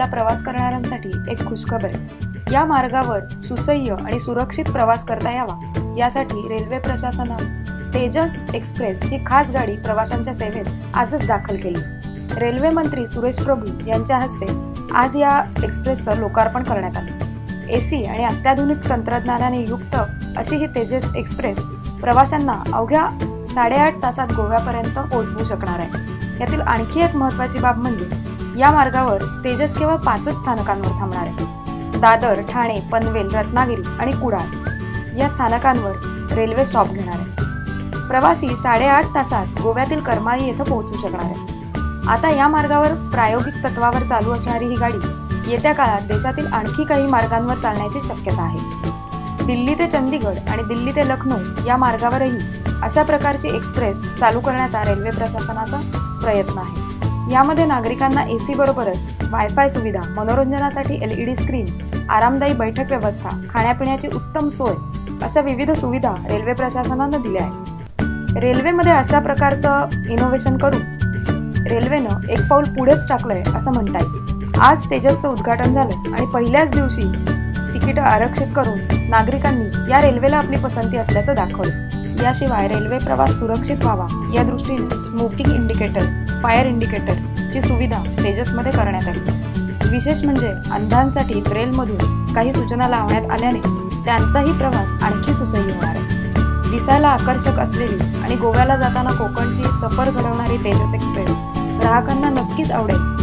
गोव्याला प्रवास करणाऱ्यांसाठी एक खुशखबर. आहे या मार्गावर सुसह्य आणि सुरक्षित प्रवास करता यावा. यासाठी रेल्वे प्रशासनाने तेजस एक्सप्रेस ही खास गाडी प्रवाशांच्या सेवेत आजच दाखल केली. रेल्वे मंत्री सुरेश प्रभू यांच्या हस्ते आज या एक्सप्रेसचं लोकार्पण करण्यात आले. एसी आणि अत्याधुनिक तंत्रज्ञानाने युक्त अशी ही तेजस एक्सप्रेस प्रवाशांना अवघ्या साडेआठ तासात गोव्यापर्यंत पोहोचवू शकणार आहे. यातील आणखी एक महत्वाची बाब म्हणजे या मार्गावर तेजस केवळ पाचच स्थानकांवर थांबणार आहे. दादर ठाणे पनवेल रत्नागिरी आणि कुडाळ या स्थानकांवर रेल्वे स्टॉप घेणार आहे. प्रवासी साडेआठ तासात गोव्यातील करमाळी येथे पोहोचू शकणार आहे. आता या मार्गावर प्रायोगिक तत्वावर चालू असणारी ही गाडी येत्या काळात देशातील आणखी काही मार्गांवर चालण्याची शक्यता आहे. दिल्ली ते चंदीगड आणि दिल्ली ते लखनौ या मार्गावरही अशा प्रकारची एक्सप्रेस चालू करण्याचा रेल्वे प्रशासनाचा प्रयत्न आहे. यामध्ये नागरिकांना एसी बरोबरच वायफाय सुविधा मनोरंजनासाठी एल ई डी स्क्रीन आरामदायी बैठक व्यवस्था खाण्यापिण्याची उत्तम सोय अशा विविध सुविधा रेल्वे प्रशासनानं दिल्या आहेत. रेल्वेमध्ये अशा प्रकारचं इनोव्हेशन करून रेल्वेनं एक पाऊल पुढेच टाकलंय असं म्हणता येईल आज तेजसचं उद्घाटन झालं आणि पहिल्याच दिवशी तिकीटं आरक्षित करून नागरिकांनी या रेल्वेला आपली पसंती असल्याचं दाखवलं. याशिवाय रेल्वे प्रवास सुरक्षित व्हावा. या दृष्टीने स्मोकिंग इंडिकेटर फायर इंडिकेटर ची सुविधा तेजसमध्ये करण्यात आली. विशेष म्हणजे अंधांसाठी ब्रेलमधून काही सूचना लावण्यात आल्याने त्यांचाही प्रवास आणखी सुसह्य होणार आहे. दिसायला आकर्षक असलेली आणि गोव्याला जाताना कोकणची सफर घडवणारी तेजस एक्सप्रेस ग्राहकांना नक्कीच आवडेल.